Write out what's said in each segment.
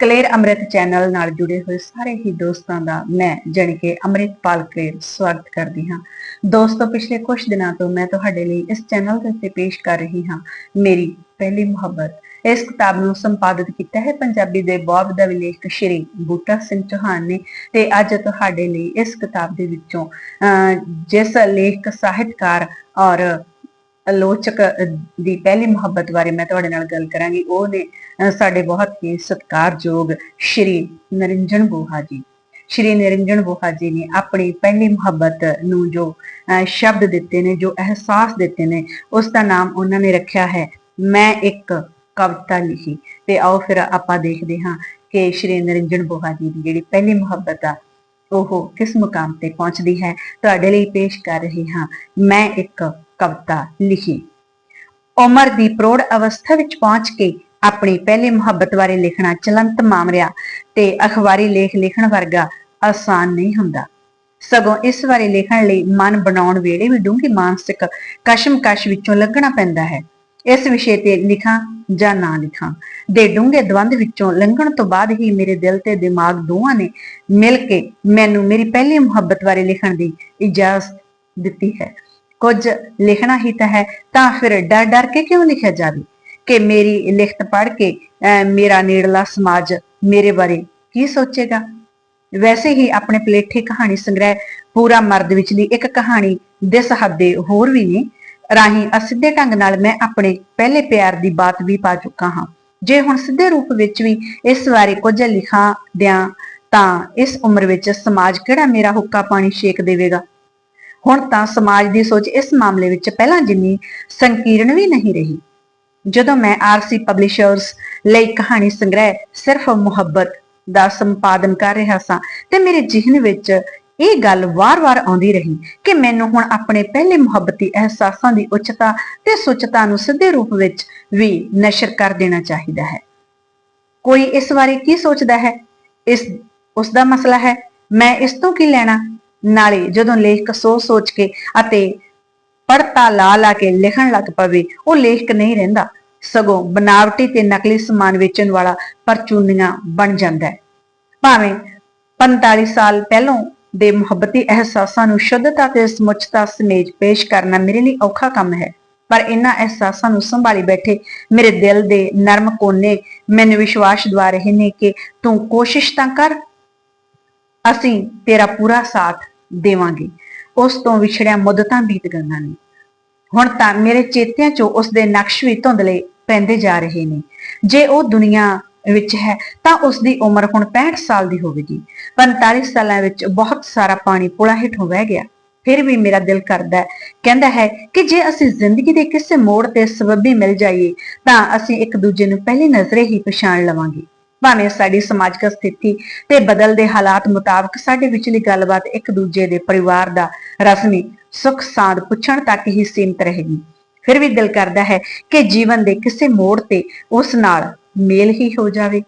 ਕਲੇਰ ਅੰਮ੍ਰਿਤ channel ਨਾਲ ਜੁੜੇ ਹੋਏ ਸਾਰੇ ਹੀ ਦੋਸਤਾਂ ਦਾ ਮੈਂ ਜਾਣੀ ਕਿ ਅੰਮ੍ਰਿਤਪਾਲ ਕਲੇਰ ਸਵਾਗਤ ਕਰਦੀ ਹਾਂ। ਦੋਸਤੋ ਪਿਛਲੇ ਕੁਝ ਦਿਨਾਂ ਤੋਂ ਮੈਂ ਤੁਹਾਡੇ ਲਈ ਇਸ ਚੈਨਲ ਦੇ ਉੱਤੇ ਪੇਸ਼ ਕਰ ਰਹੀ ਹਾਂ ਮੇਰੀ ਪਹਿਲੀ ਮੁਹੱਬਤ। ਇਸ ਕਿਤਾਬ ਨੂੰ ਸੰਪਾਦਿਤ ਕੀਤਾ ਹੈ ਪੰਜਾਬੀ ਦੇ ਬਹੁਤ ਦਾ ਵਿਲੇਖ ਸ਼੍ਰੀ ਬੂਟਾ ਸਿੰਘ ਚੌਹਾਨ ਨੇ ਤੇ ਅੱਜ ਤੁਹਾਡੇ ਲਈ ਇਸ ਕਿਤਾਬ ਦੇ ਵਿੱਚੋਂ ਅਹ, ਜਿਸ ਲੇਖਕ ਸਾਹਿਤਕਾਰ ਔਰ ਆਲੋਚਕ ਦੀ ਪਹਿਲੀ ਮੁਹੱਬਤ ਬਾਰੇ ਮੈਂ ਤੁਹਾਡੇ ਨਾਲ ਗੱਲ ਕਰਾਂਗੀ। ਉਹ ਨੇ ਸਾਡੇ ਬਹੁਤ ਹੀ ਸਤਿਕਾਰਯੋਗ ਸ਼੍ਰੀ ਨਰਿੰਜਨ ਬੋਹਾ ਜੀ। ਸ਼੍ਰੀ ਨਰਿੰਜਨ ਬੋਹਾ ਜੀ ਨੇ ਆਪਣੀ ਪਹਿਲੀ ਮੁਹੱਬਤ ਨੂੰ ਜੋ ਸ਼ਬਦ ਦਿੱਤੇ ਨੇ, ਜੋ ਅਹਿਸਾਸ ਦਿੱਤੇ ਨੇ, ਉਸ ਦਾ ਨਾਮ ਉਹਨਾਂ ਨੇ ਰੱਖਿਆ ਹੈ, ਮੈਂ ਇੱਕ ਕਵਿਤਾ ਲਿਖੀ। ਤੇ ਆਓ ਫਿਰ ਆਪਾਂ ਦੇਖਦੇ ਹਾਂ ਕਿ ਸ਼੍ਰੀ ਨਿਰੰਜਨ ਬੋਹਾ ਜੀ ਦੀ ਜਿਹੜੀ ਪਹਿਲੀ ਮੁਹੱਬਤ ਆ, ਉਹ ਕਿਸ ਮੁਕਾਮ ਤੇ ਪਹੁੰਚਦੀ ਹੈ। ਤੁਹਾਡੇ ਲਈ ਪੇਸ਼ ਕਰ ਰਹੀ ਹਾਂ, ਮੈਂ ਇੱਕ ਕਵਿਤਾ ਲਿਖੀ। ਉਮਰ ਦੀ ਪ੍ਰੋੜ ਅਵਸਥਾ ਵਿੱਚ ਪਹੁੰਚ ਕੇ ਆਪਣੀ ਪਹਿਲੀ ਮੁਹੱਬਤ ਬਾਰੇ ਲਿਖਣਾ ਚਲੰਤ ਮਾਮਰਿਆ ਤੇ ਅਖਬਾਰੀ ਲੇਖ ਲਿਖਣ ਵਰਗਾ ਆਸਾਨ ਨਹੀਂ ਹੁੰਦਾ। ਸਗੋਂ ਇਸ ਬਾਰੇ ਲਿਖਣ ਲਈ ਮਨ ਬਣਾਉਣ ਵੇਲੇ ਵੀ ਡੂੰਘੀ ਮਾਨਸਿਕ ਕਸ਼ਮਕਸ਼ ਵਿੱਚੋਂ ਲੰਘਣਾ ਪੈਂਦਾ ਹੈ। ਇਸ ਵਿਸ਼ੇ ਤੇ ਲਿਖਾਂ ਜਾਂ ਨਾ ਲਿਖਾਂ ਦੇ ਡੂੰਘੇ ਦਵੰਦ ਵਿੱਚੋਂ ਲੰਘਣ ਤੋਂ ਬਾਅਦ ਹੀ ਮੇਰੇ ਦਿਲ ਤੇ ਦਿਮਾਗ ਦੋਵਾਂ ਨੇ ਮਿਲ ਕੇ ਮੈਨੂੰ ਮੇਰੀ ਪਹਿਲੀ ਮੁਹੱਬਤ ਬਾਰੇ ਲਿਖਣ ਦੀ ਇਜਾਜ਼ਤ ਦਿੱਤੀ ਹੈ। ਕੁਝ ਲਿਖਣਾ ਹੀ ਤਾਂ ਹੈ ਤਾਂ ਫਿਰ ਡਰ ਡਰ ਕੇ ਕਿਉਂ ਲਿਖਿਆ ਜਾਵੇ? ਕਿ ਮੇਰੀ ਲਿਖਤ ਪੜ੍ਹ ਕੇ ਅਹ, ਮੇਰਾ ਨੇੜਲਾ ਸਮਾਜ ਮੇਰੇ ਬਾਰੇ ਕੀ ਸੋਚੇਗਾ? ਵੈਸੇ ਹੀ ਆਪਣੇ ਪਲੇਠੇ ਕਹਾਣੀ ਸੰਗ੍ਰਹਿ ਪੂਰਾ ਮਰਦ ਵਿਚਲੀ ਇੱਕ ਕਹਾਣੀ ਦੇ ਹੱਦੇ ਹੋਰ ਵੀ ਨੇ। ਰਾਹੀਂ ਅਸਿੱਧੇ ਢੰਗ ਨਾਲ ਮੈਂ ਆਪਣੇ ਪਹਿਲੇ ਪਿਆਰ ਦੀ ਬਾਤ ਵੀ ਪਾ ਚੁੱਕਾ ਹਾਂ। ਜੇ ਹੁਣ ਸਿੱਧੇ ਰੂਪ ਵਿੱਚ ਵੀ ਇਸ ਬਾਰੇ ਕੁਝ ਲਿਖਾਂ ਦਿਆਂ ਤਾਂ ਇਸ ਉਮਰ ਵਿੱਚ ਸਮਾਜ ਕਿਹੜਾ ਮੇਰਾ ਹੁੱਕਾ ਪਾਣੀ ਛੇਕ ਦੇਵੇਗਾ? ਹੁਣ ਤਾਂ ਸਮਾਜ ਦੀ ਸੋਚ ਇਸ ਮਾਮਲੇ ਵਿੱਚ ਪਹਿਲਾਂ ਜਿੰਨੀ ਸੰਕੀਰਣ ਵੀ ਨਹੀਂ ਰਹੀ। ਜਦੋਂ ਮੈਂ ਆਰਸੀ ਪਬਲਿਸ਼ਰਸ ਲਈ ਕਹਾਣੀ ਸੰਗ੍ਰਹਿ ਸਿਰਫ ਮੁਹੱਬਤ ਦਾ ਸੰਪਾਦਨ ਕਰ ਰਿਹਾ ਸਾਂ ਤੇ ਮੇਰੇ ਜ਼ਿਹਨ ਵਿੱਚ ਇਹ ਗੱਲ ਵਾਰ-ਵਾਰ ਆਉਂਦੀ ਰਹੀ ਕਿ ਮੈਨੂੰ ਹੁਣ ਆਪਣੇ ਪਹਿਲੇ ਮੁਹੱਬਤੀ ਅਹਿਸਾਸਾਂ ਦੀ ਉੱਚਤਾ ਤੇ ਸੁੱਚਤਾ ਨੂੰ ਸਿੱਧੇ ਰੂਪ ਵਿੱਚ ਵੀ ਨਸ਼ਰ ਕਰ ਦੇਣਾ ਚਾਹੀਦਾ ਹੈ। ਕੋਈ ਇਸ ਬਾਰੇ ਕੀ ਸੋਚਦਾ ਹੈ? ਇਸ, ਉਸ ਦਾ ਮਸਲਾ ਹੈ, ਮੈਂ ਇਸ ਤੋਂ ਕੀ ਲੈਣਾ? ਨਾਲੇ ਜਦੋਂ ਲੇਖਕ ਸੋਚ ਸੋਚ ਕੇ ਅਤੇ ਪੜਤਾ ਲਾ ਲਾ ਕੇ ਲਿਖਣ ਲੱਗ ਪਵੇ, ਉਹ ਲੇਖਕ ਨਹੀਂ ਰਹਿੰਦਾ। ਸਗੋਂ ਬਨਾਵਟੀ ਤੇ ਨਕਲੀ ਸਮਾਨ ਵੇਚਣ ਵਾਲਾ ਪਰਚੂਨੀਆਂ ਬਣ ਜਾਂਦਾ ਹੈ। ਭਾਵੇਂ 45 ਸਾਲ ਪਹਿਲੋਂ ਦੇ ਮੁਹੱਬਤੀ ਅਹਿਸਾਸਾਂ ਨੂੰ ਸ਼ੁੱਧਤਾ ਤੇ ਸਮੁੱਚਤਾ ਸਮੇਤ ਪੇਸ਼ ਕਰਨਾ ਮੇਰੇ ਲਈ ਔਖਾ ਕੰਮ ਹੈ, ਪਰ ਇਹਨਾਂ ਅਹਿਸਾਸਾਂ ਨੂੰ ਸੰਭਾਲੀ ਬੈਠੇ ਮੇਰੇ ਦਿਲ ਦੇ ਨਰਮ ਕੋਨੇ ਮੈਨੂੰ ਵਿਸ਼ਵਾਸ ਦਵਾ ਰਹੇ ਨੇ ਕਿ ਤੂੰ ਕੋਸ਼ਿਸ਼ ਤਾਂ ਕਰ। ਅਸੀਂ ਤੇਰਾ ਪੂਰਾ ਸਾਥ ਦੇਵਾਂਗੇ। ਉਸ ਤੋਂ ਵਿਛੜਿਆ ਮੁੱਦਤਾਂ ਬੀਤ ਗਈਆਂ ਨੇ। ਹੁਣ ਤਾਂ ਮੇਰੇ ਚੇਤਿਆਂ 'ਚੋਂ ਉਸ ਦੇ ਨਕਸ਼ ਵੀ ਧੁੰਦਲੇ ਪੈਂਦੇ ਜਾ ਰਹੇ ਨੇ। ਜੇ ਉਹ ਦੁਨੀਆ ਵਿੱਚ ਹੈ, ਤਾਂ ਉਸ ਦੀ ਉਮਰ ਹੁਣ 65 ਸਾਲ ਦੀ ਹੋਵੇਗੀ। 45 ਸਾਲਾਂ ਵਿੱਚ ਬਹੁਤ ਸਾਰਾ ਪਾਣੀ ਪੁਲਾ ਹੇਠੋਂ ਵਹਿ ਗਿਆ। ਫਿਰ ਵੀ ਮੇਰਾ ਦਿਲ ਕਰਦਾ ਕਹਿੰਦਾ ਹੈ ਕਿ ਜੇ ਅਸੀਂ ਜ਼ਿੰਦਗੀ ਦੇ ਕਿਸੇ ਮੋੜ ਤੇ ਸਬੱਬੀ ਮਿਲ ਜਾਈਏ, ਤਾਂ ਅਸੀਂ ਇੱਕ ਦੂਜੇ ਨੂੰ ਪਹਿਲੀ ਨਜ਼ਰੇ ਹੀ ਪਛਾਣ ਲਵਾਂਗੇ। ਭਾਵੇਂ ਸਾਡੀ ਸਮਾਜਿਕ ਸਥਿਤੀ ਤੇ ਬਦਲਦੇ ਹਾਲਾਤ ਮੁਤਾਬਕ ਸਾਡੇ ਵਿਚਲੀ ਗੱਲਬਾਤ ਇੱਕ ਦੂਜੇ ਦੇ ਪਰਿਵਾਰ ਦਾ ਰਸਮੀ ਸੁੱਖ ਸਾਂਦ ਪੁੱਛਣ ਤੱਕ ਹੀ ਸੀਮਤ ਰਹੇਗੀ। ਫਿਰ ਵੀ ਦਿਲ ਕਰਦਾ ਹੈ ਕਿ ਜੀਵਨ ਦੇ ਕਿਸੇ ਮੋੜ ਤੇ ਉਸ ਨਾਲ ਮੇਲ ਹੀ ਹੋ ਜਾਵੇ।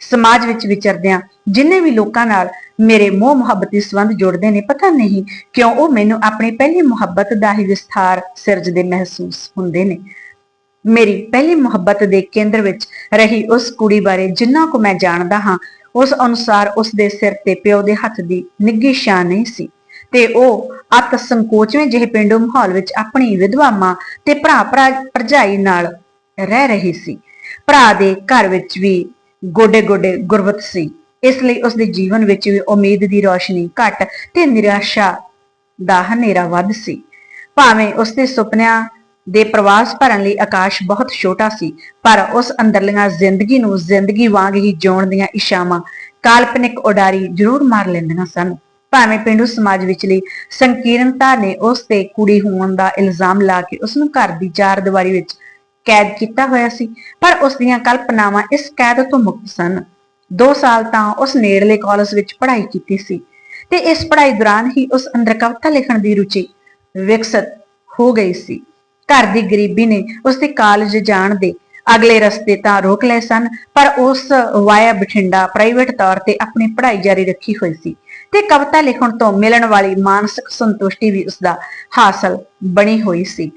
ਸਮਾਜ ਵਿੱਚ ਵਿਚਰਦਿਆਂ ਜਿੰਨੇ ਵੀ ਲੋਕਾਂ ਨਾਲ ਮੇਰੇ ਮੋਹ ਮੁਹੱਬਤੀ ਸੰਬੰਧ ਜੁੜਦੇ ਨੇ, ਪਤਾ ਨਹੀਂ ਕਿਉਂ ਉਹ ਮੈਨੂੰ ਆਪਣੀ ਪਹਿਲੀ ਮੁਹੱਬਤ ਦਾ ਹੀ ਵਿਸਥਾਰ ਸਿਰਜਦੇ ਮਹਿਸੂਸ ਹੁੰਦੇ ਨੇ। ਮੇਰੀ ਪਹਿਲੀ ਮੁਹੱਬਤ ਦੇ ਕੇਂਦਰ ਵਿੱਚ ਰਹੀ ਉਸ ਕੁੜੀ ਬਾਰੇ ਜਿੰਨਾ ਕੁ ਮੈਂ ਜਾਣਦਾ ਹਾਂ, ਉਸ ਅਨੁਸਾਰ ਉਸ ਦੇ ਸਿਰ ਤੇ ਪਿਓ ਦੇ ਹੱਥ ਦੀ ਨਿੱਗੀ ਸ਼ਾਨ ਨਹੀਂ ਸੀ। ਤੇ ਉਹ ਅਤ ਸੰਕੋਚਵੇਂ ਜਿਹੇ ਪਿੰਡੂ ਮਾਹੌਲ ਵਿੱਚ ਆਪਣੀ ਵਿਧਵਾ ਮਾਂ ਤੇ ਭਰਾ ਭਰਾ ਭਰਜਾਈ ਨਾਲ ਰਹਿ ਰਹੀ ਸੀ। ਭਰਾ ਦੇ ਘਰ ਵਿੱਚ ਵੀ ਗੋਡੇ ਗੋਡੇ ਗੁਰਬਤ ਸੀ। ਇਸ ਲਈ ਉਸ ਦੇ ਜੀਵਨ ਵਿੱਚ ਵੀ ਉਮੀਦ ਦੀ ਰੋਸ਼ਨੀ ਘੱਟ ਤੇ ਨਿਰਾਸ਼ਾ ਦਾ ਹਨੇਰਾ ਵੱਧ ਸੀ। ਭਾਵੇਂ ਉਸ ਦੇ ਸੁਪਨਿਆਂ ਦੇ ਪ੍ਰਵਾਸ ਭਰਨ ਲਈ ਆਕਾਸ਼ ਬਹੁਤ ਛੋਟਾ ਸੀ, ਪਰ ਉਸ ਅੰਦਰਲੀਆਂ ਜ਼ਿੰਦਗੀ ਨੂੰ ਜ਼ਿੰਦਗੀ ਵਾਂਗ ਹੀ ਜਿਉਣ ਦੀਆਂ ਇਸ਼ਾਵਾਂ ਕਾਲਪਨਿਕ ਉਡਾਰੀ ਜ਼ਰੂਰ ਮਾਰ ਲੈਂਦੀਆਂ ਸਨ। ਭਾਵੇਂ ਪਿੰਡੂ ਸਮਾਜ ਵਿਚਲੀ ਸੰਕੀਰਨਤਾ ਨੇ ਉਸ ਤੇ ਕੁੜੀ ਹੋਣ ਦਾ ਇਲਜ਼ਾਮ ਲਾ ਕੇ ਉਸ ਨੂੰ ਘਰ ਦੀ ਚਾਰ ਦੀਵਾਰੀ ਵਿੱਚ ਕੈਦ ਕੀਤਾ ਹੋਇਆ ਸੀ, ਪਰ ਉਸ ਦੀਆਂ ਕਲਪਨਾਵਾਂ ਇਸ ਕੈਦ ਤੋਂ ਮੁਕਤ ਸਨ। 2 ਸਾਲ ਤਾਂ ਉਸ ਨੇੜਲੇ ਕਾਲਜ ਵਿੱਚ ਪੜ੍ਹਾਈ ਕੀਤੀ ਸੀ ਤੇ ਇਸ ਪੜ੍ਹਾਈ ਦੌਰਾਨ ਹੀ ਉਸ ਅੰਦਰ ਕਵਿਤਾ ਲਿਖਣ ਦੀ ਰੁਚੀ ਵਿਕਸਤ ਹੋ ਗਈ ਸੀ। ਘਰ ਦੀ ਗਰੀਬੀ ਨੇ ਉਸ ਦੇ ਕਾਲਜ ਜਾਣ ਦੇ ਅਗਲੇ ਰਸਤੇ ਤਾਂ ਰੋਕ ਲਏ ਸਨ, ਪਰ ਉਸ ਵਾਇਆ ਬਠਿੰਡਾ ਪ੍ਰਾਈਵੇਟ ਤੌਰ ਤੇ ਆਪਣੀ ਪੜ੍ਹਾਈ ਜਾਰੀ ਰੱਖੀ ਹੋਈ ਸੀ ਤੇ ਕਵਿਤਾ ਲਿਖਣ ਤੋਂ ਮਿਲਣ ਵਾਲੀ ਮਾਨਸਿਕ ਸੰਤੁਸ਼ਟੀ ਵੀ ਉਸ ਦਾ ਹਾਸਲ ਬਣੀ ਹੋਈ ਸੀ।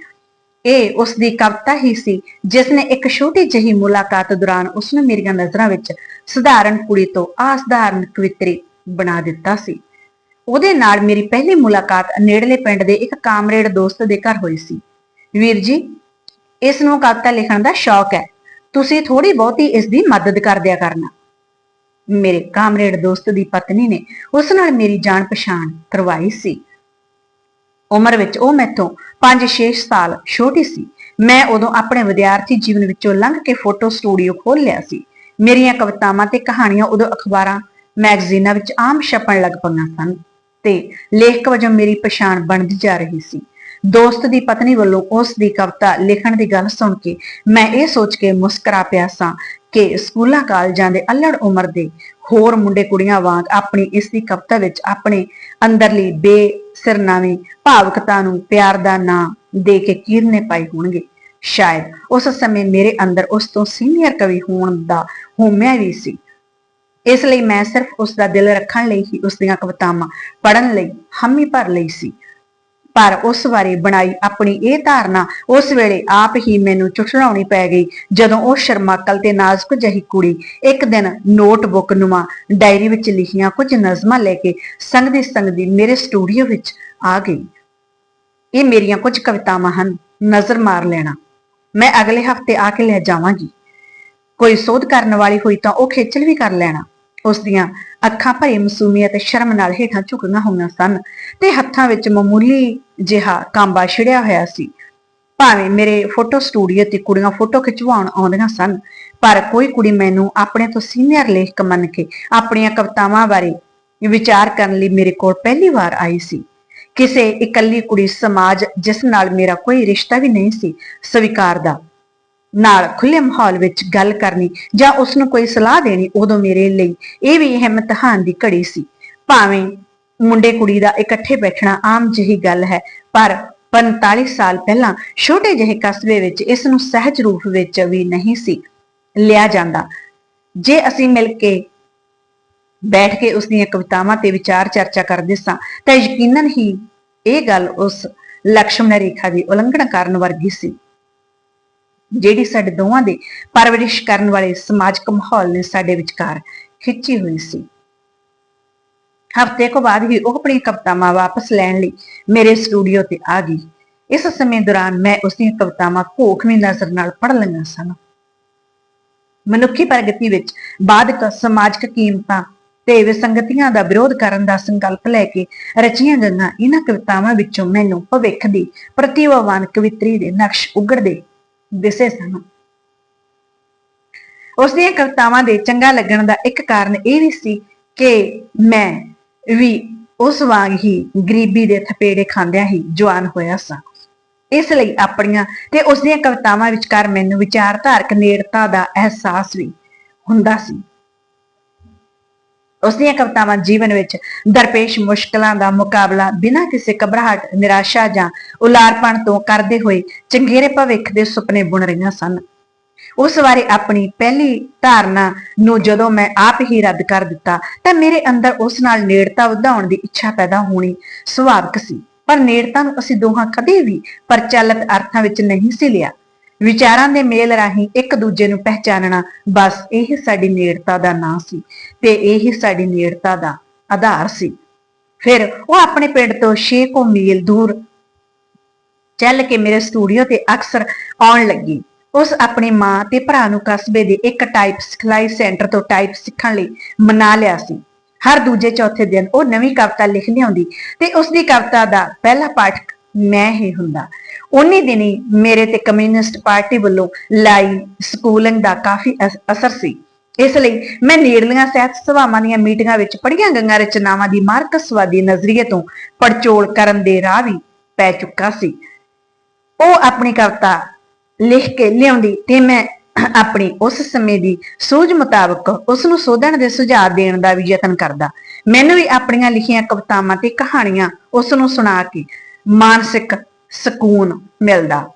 ਇਹ ਉਸ ਦੀ ਕਵਿਤਾ ਹੀ ਸੀ, ਜਿਸ ਨੇ ਇੱਕ ਛੋਟੀ ਜਿਹੀ ਮੁਲਾਕਾਤ ਦੌਰਾਨ ਉਸ ਨੂੰ ਮੇਰੀਆਂ ਨਜ਼ਰਾਂ ਵਿੱਚ ਸਧਾਰਨ ਕੁੜੀ ਤੋਂ ਅਸਧਾਰਨ ਕਵਿਤਰੀ ਬਣਾ ਦਿੱਤਾ ਸੀ। ਉਹਦੇ ਨਾਲ ਮੇਰੀ ਪਹਿਲੀ ਮੁਲਾਕਾਤ ਨੇੜਲੇ ਪਿੰਡ ਦੇ ਇੱਕ ਕਾਮਰੇਡ ਦੋਸਤ ਦੇ ਘਰ ਹੋਈ ਸੀ। ਵੀਰ ਜੀ, ਇਸ ਨੂੰ ਕਵਿਤਾ ਲਿਖਣ ਦਾ ਸ਼ੌਕ ਹੈ। ਤੁਸੀਂ ਥੋੜੀ ਬਹੁਤੀ ਇਸ ਦੀ ਮਦਦ ਕਰ ਦਿਆ ਕਰਨਾ। ਮੇਰੇ ਕਾਮਰੇਡ ਦੋਸਤ ਦੀ ਪਤਨੀ ਨੇ ਉਸ ਨਾਲ ਮੇਰੀ ਜਾਣ ਪਛਾਣ ਕਰਵਾਈ ਸੀ। ਉਮਰ ਵਿੱਚ ਉਹ ਮੈਥੋਂ 5-6 ਸਾਲ ਛੋਟੀ ਸੀ। ਮੈਂ ਉਦੋਂ ਆਪਣੇ ਵਿਦਿਆਰਥੀ ਜੀਵਨ ਵਿੱਚੋਂ ਲੰਘ ਕੇ ਫੋਟੋ ਸਟੂਡੀਓ ਖੋਲ ਲਿਆ ਸੀ। ਮੇਰੀਆਂ ਕਵਿਤਾਵਾਂ ਤੇ ਕਹਾਣੀਆਂ ਉਦੋਂ ਅਖਬਾਰਾਂ, ਮੈਗਜ਼ੀਨਾਂ ਵਿੱਚ ਆਮ ਛਪਣ ਲੱਗ ਪਈਆਂ ਸਨ ਤੇ ਲੇਖਕ ਵਜੋਂ ਮੇਰੀ ਪਛਾਣ ਬਣਦੀ ਜਾ ਰਹੀ ਸੀ। ਦੋਸਤ ਦੀ ਪਤਨੀ ਵੱਲੋਂ ਉਸ ਦੀ ਕਵਿਤਾ ਲਿਖਣ ਦੀ ਗੱਲ ਸੁਣ ਕੇ ਮੈਂ ਇਹ ਸੋਚ ਕੇ ਮੁਸਕਰਾ ਪਿਆ ਸਾਂ ਕਿ ਸਕੂਲਾਂ ਕਾਲਜਾਂ ਦੇ ਅਲੜ ਉਮਰ ਦੇ ਹੋਰ ਮੁੰਡੇ ਕੁੜੀਆਂ ਵਾਂਗ ਆਪਣੀ ਇਸ ਦੀ ਕਵਿਤਾ ਵਿੱਚ ਆਪਣੇ ਅੰਦਰਲੀ ਬੇਸਿਰਨਾਵੀ ਭਾਵਕਤਾ ਨੂੰ ਪਿਆਰ ਦਾ ਨਾਂ ਦੇ ਕੇ ਕੀਰਨੇ ਪਾਈ ਹੋਣਗੇ। ਸ਼ਾਇਦ ਉਸ ਸਮੇਂ ਮੇਰੇ ਅੰਦਰ ਉਸ ਤੋਂ ਸੀਨੀਅਰ ਕਵੀ ਹੋਣ ਦਾ ਹੋਮਿਆ ਵੀ ਸੀ। ਇਸ ਲਈ ਮੈਂ ਸਿਰਫ ਉਸ ਦਾ ਦਿਲ ਰੱਖਣ ਲਈ ਹੀ ਉਸ ਦੀਆਂ ਕਵਿਤਾਵਾਂ ਪੜ੍ਹਨ ਲਈ, ਹਮੀ ਭਰ ਲਈ ਸੀ। ਪਰ ਉਸ ਬਾਰੇ ਬਣਾਈ ਆਪਣੀ ਇਹ ਧਾਰਨਾ, ਉਸ ਵੇਲੇ ਆਪ ਹੀ ਮੈਨੂੰ ਝੁਠਲਾਉਣੀ ਪੈ ਗਈ, ਜਦੋਂ ਉਹ ਸ਼ਰਮਾਕਲ ਤੇ ਨਾਜ਼ੁਕ ਜਿਹੀ ਕੁੜੀ ਇੱਕ ਦਿਨ ਨੋਟਬੁੱਕ ਨੁਮਾ ਡਾਇਰੀ ਵਿੱਚ ਲਿਖੀਆਂ ਕੁਝ ਨਜ਼ਮਾਂ ਲੈ ਕੇ ਸੰਗਦੀ ਸੰਗਦੀ ਮੇਰੇ ਸਟੂਡੀਓ ਵਿੱਚ ਆ ਗਈ। ਇਹ ਮੇਰੀਆਂ ਕੁਝ ਕਵਿਤਾਵਾਂ ਹਨ, ਨਜ਼ਰ ਮਾਰ ਲੈਣਾ। ਮੈਂ ਅਗਲੇ ਹਫ਼ਤੇ ਆ ਕੇ ਲੈ ਜਾਵਾਂਗੀ। ਕੋਈ ਸੋਧ ਕਰਨ ਵਾਲੀ ਹੋਈ ਤਾਂ ਉਹ ਖੇਚਲ ਵੀ ਕਰ ਲੈਣਾ। ਉਸ ਦੀਆਂ ਅੱਖਾਂ ਭਰੀ ਅਤੇ ਸ਼ਰਮ ਨਾਲ ਹੇਠਾਂ ਝੁਕੀਆਂ ਹੋਈਆਂ ਸਨ ਤੇ ਹੱਥਾਂ ਵਿੱਚ ਮਾਮੂਲੀ ਜਿਹਾ ਕਾਂਬਾ ਛਿੜਿਆ ਹੋਇਆ ਸੀ। ਭਾਵੇਂ ਮੇਰੇ ਫੋਟੋ ਸਟੂਡੀਓ ਤੇ ਕੁੜੀਆਂ ਫੋਟੋ ਖਿਚਵਾਉਣ ਆਉਂਦੀਆਂ ਸਨ, ਪਰ ਕੋਈ ਕੁੜੀ ਮੈਨੂੰ ਆਪਣੇ ਤੋਂ ਸੀਨੀਅਰ ਲੇਖਕ ਮੰਨ ਕੇ ਆਪਣੀਆਂ ਕਵਿਤਾਵਾਂ ਬਾਰੇ ਵਿਚਾਰ ਕਰਨ ਲਈ ਮੇਰੇ ਕੋਲ ਪਹਿਲੀ ਵਾਰ ਆਈ ਸੀ। ਕਿਸੇ ਇਕੱਲੀ ਕੁੜੀ ਸਮਾਜ ਜਿਸ ਨਾਲ ਮੇਰਾ ਕੋਈ ਰਿਸ਼ਤਾ ਵੀ ਨਹੀਂ ਸੀ ਸਵੀਕਾਰਦਾ। ਨਾਲ ਖੁੱਲੇ ਮਾਹੌਲ ਵਿੱਚ ਗੱਲ ਕਰਨੀ ਜਾਂ ਉਸ ਨੂੰ ਕੋਈ ਸਲਾਹ ਦੇਣੀ ਉਦੋਂ ਮੇਰੇ ਲਈ, ਇਹ ਵੀ ਇਹ ਇਮਤਿਹਾਨ ਦੀ ਘੜੀ ਸੀ। ਭਾਵੇਂ ਮੁੰਡੇ ਕੁੜੀ ਦਾ ਇਕੱਠੇ ਬੈਠਣਾ ਆਮ ਜਿਹੀ ਗੱਲ ਹੈ, ਪਰ 45 ਸਾਲ ਪਹਿਲਾਂ ਛੋਟੇ ਜਿਹੇ ਕਸਬੇ ਵਿੱਚ ਇਸ ਨੂੰ ਸਹਿਜ ਰੂਪ ਵਿੱਚ ਵੀ ਨਹੀਂ ਸੀ ਲਿਆ ਜਾਂਦਾ। ਜੇ ਅਸੀਂ ਮਿਲ ਕੇ ਬੈਠ ਕੇ ਉਸ ਦੀਆਂ ਕਵਿਤਾਵਾਂ ਤੇ ਵਿਚਾਰ ਚਰਚਾ ਕਰਦੇ ਸਾਂ, ਤਾਂ ਯਕੀਨਨ ਹੀ ਇਹ ਗੱਲ ਉਸ ਲਕਸ਼ਮਣ ਰੇਖਾ ਦੀ ਉਲੰਘਣਾ ਕਰਨ ਵਰਗੀ ਸੀ। ਜਿਹੜੀ ਸਾਡੇ ਦੋਵਾਂ ਦੇ ਪਰਵਰਿਸ਼ ਕਰਨ ਵਾਲੇ ਸਮਾਜਿਕ ਮਾਹੌਲ ਨੇ ਸਾਡੇ ਵਿਚਕਾਰ ਖਿੱਚੀ ਹੋਈ ਸੀ। ਹਫ਼ਤੇ ਕੋ ਬਾਅਦ ਹੀ ਉਹ ਆਪਣੀ ਕਵਿਤਾਵਾਂ ਵਾਪਸ ਲੈਣ ਲਈ ਮੇਰੇ ਸਟੂਡੀਓ ਤੇ ਆ ਗਈ। ਇਸ ਸਮੇਂ ਦੌਰਾਨ ਮੈਂ ਉਸ ਦੀਆਂ ਕਵਿਤਾਵਾਂ ਭੋਖਵੀਂ ਨਜ਼ਰ ਨਾਲ ਪੜ੍ਹ ਲਈਆਂ ਸਨ। ਮਨੁੱਖੀ ਪ੍ਰਗਤੀ ਵਿੱਚ ਬਾਧਕ ਸਮਾਜਿਕ ਕੀਮਤਾਂ ਤੇ ਵਿਸੰਗਤੀਆਂ ਦਾ ਵਿਰੋਧ ਕਰਨ ਦਾ ਸੰਕਲਪ ਲੈ ਕੇ ਰਚੀਆਂ ਗਈਆਂ ਇਹਨਾਂ ਕਵਿਤਾਵਾਂ ਵਿੱਚੋਂ ਮੈਨੂੰ ਭਵਿੱਖ ਦੀ ਪ੍ਰਤੀਭਾਵਾਨ ਕਵਿਤਰੀ ਦੇ ਨਕਸ਼ ਉਗੜਦੇ ਦਿਸੇ ਸਨ। ਉਸ ਦੀਆਂ ਕਵਿਤਾਵਾਂ ਦੇ ਚੰਗਾ ਲੱਗਣ ਦਾ ਇੱਕ ਕਾਰਨ ਇਹ ਵੀ ਸੀ ਕਿ ਮੈਂ ਵੀ ਉਸ ਵਾਂਗ ਹੀ ਗਰੀਬੀ ਦੇ ਥਪੇੜੇ ਖਾਂਦਿਆਂ ਹੀ ਜਵਾਨ ਹੋਇਆ ਸਾਂ। ਇਸ ਲਈ ਆਪਣੀਆਂ ਤੇ ਉਸ ਦੀਆਂ ਕਵਿਤਾਵਾਂ ਵਿਚਕਾਰ ਮੈਨੂੰ ਵਿਚਾਰਧਾਰਕ ਨੇੜਤਾ ਦਾ ਅਹਿਸਾਸ ਵੀ ਹੁੰਦਾ ਸੀ। ਉਸ ਦੀਆਂ ਕਵਿਤਾਵਾਂ ਜੀਵਨ ਵਿੱਚ ਦਰਪੇਸ਼ ਮੁਸ਼ਕਲਾਂ ਦਾ ਮੁਕਾਬਲਾ, ਬਿਨਾਂ ਕਿਸੇ ਘਬਰਾਹਟ, ਨਿਰਾਸ਼ਾ ਜਾਂ ਉਲਾਰਪਣ ਤੋਂ ਕਰਦੇ ਹੋਏ ਚੰਗੇਰੇ ਭਵਿੱਖ ਦੇ ਸੁਪਨੇ ਬੁਣ ਰਹੀਆਂ ਸਨ। ਉਸ ਬਾਰੇ ਆਪਣੀ ਪਹਿਲੀ ਧਾਰਨਾ ਨੂੰ ਜਦੋਂ ਮੈਂ ਆਪ ਹੀ ਰੱਦ ਕਰ ਦਿੱਤਾ, ਤਾਂ ਮੇਰੇ ਅੰਦਰ ਉਸ ਨਾਲ ਨੇੜਤਾ ਵਧਾਉਣ ਦੀ ਇੱਛਾ ਪੈਦਾ ਹੋਣੀ ਸੁਭਾਵਿਕ ਸੀ। ਪਰ ਨੇੜਤਾ ਨੂੰ ਅਸੀਂ ਦੋਹਾਂ ਕਦੇ ਵੀ ਪ੍ਰਚਲਿਤ ਅਰਥਾਂ ਵਿੱਚ ਨਹੀਂ ਸੀ ਲਿਆ। ਵਿਚਾਰਾਂ ਦੇ ਮੇਲ ਰਾਹੀਂ ਇੱਕ ਦੂਜੇ ਨੂੰ ਪਹਿਚਾਨਣਾ ਬਸ ਇਹ ਸਾਡੀ ਨੇੜਤਾ ਦਾ ਨਾਂ ਸੀ ਤੇ ਇਹ ਸਾਡੀ ਨੇੜਤਾ ਦਾ ਆਧਾਰ ਸੀ। ਫਿਰ ਉਹ ਆਪਣੇ ਪਿੰਡ ਤੋਂ 6 ਕੁ ਮੀਲ ਦੂਰ ਚੱਲ ਕੇ ਮੇਰੇ ਸਟੂਡੀਓ ਤੇ ਅਕਸਰ ਆਉਣ ਲੱਗੀ। ਉਸ ਆਪਣੀ ਮਾਂ ਤੇ ਭਰਾ ਨੂੰ ਕਸਬੇ ਦੇ ਇੱਕ ਟਾਈਪ ਸਿਖਲਾਈ ਸੈਂਟਰ ਤੋਂ ਟਾਈਪ ਸਿੱਖਣ ਲਈ ਮਨਾ ਲਿਆ ਸੀ। ਹਰ ਦੂਜੇ ਚੌਥੇ ਦਿਨ ਉਹ ਨਵੀਂ ਕਵਿਤਾ ਲਿਖ ਲਿਆਉਂਦੀ ਤੇ ਉਸ ਦੀ ਕਵਿਤਾ ਦਾ ਪਹਿਲਾ ਪਾਠ ਮੈਂ ਹੀ ਹੁੰਦਾ। ਉਨੀ ਦਿਨੀ ਮੇਰੇ ਤੇ ਕਮਿਊਨਿਸਟ ਪਾਰਟੀ ਵੱਲੋਂ ਲਾਈ ਸਕੂਲਿੰਗ ਦਾ ਕਾਫੀ ਅਸਰ ਸੀ। ਇਸ ਲਈ ਮੈਂ ਨੇੜਲੀਆਂ ਸਿਹਤ ਸਭਾਵਾਂ ਦੀਆਂ ਮੀਟਿੰਗਾਂ ਵਿੱਚ ਪੜ੍ਹੀਆਂ ਗਈਆਂ ਰਚਨਾਵਾਂ ਦੀ ਮਾਰਕਸਵਾਦੀ ਨਜ਼ਰੀਏ ਤੋਂ ਪੜਚੋਲ ਕਰਨ ਦੇ ਰਾਹ ਵੀ ਪੈ ਚੁੱਕਾ ਸੀ। ਉਹ ਆਪਣੀ ਕਵਿਤਾ ਲਿਖ ਕੇ ਲਿਆਉਂਦੀ ਤੇ ਮੈਂ ਆਪਣੀ ਉਸ ਸਮੇਂ ਦੀ ਸੂਝ ਮੁਤਾਬਕ ਉਸ ਨੂੰ ਸੋਧਣ ਦੇ ਸੁਝਾਅ ਦੇਣ ਦਾ ਵੀ ਯਤਨ ਕਰਦਾ। ਮੈਨੂੰ ਵੀ ਆਪਣੀਆਂ ਲਿਖੀਆਂ ਕਵਿਤਾਵਾਂ ਤੇ ਕਹਾਣੀਆਂ ਉਸ ਨੂੰ ਸੁਣਾ ਕੇ ਮਾਨਸਿਕ ਸਕੂਨ ਮਿਲਦਾ।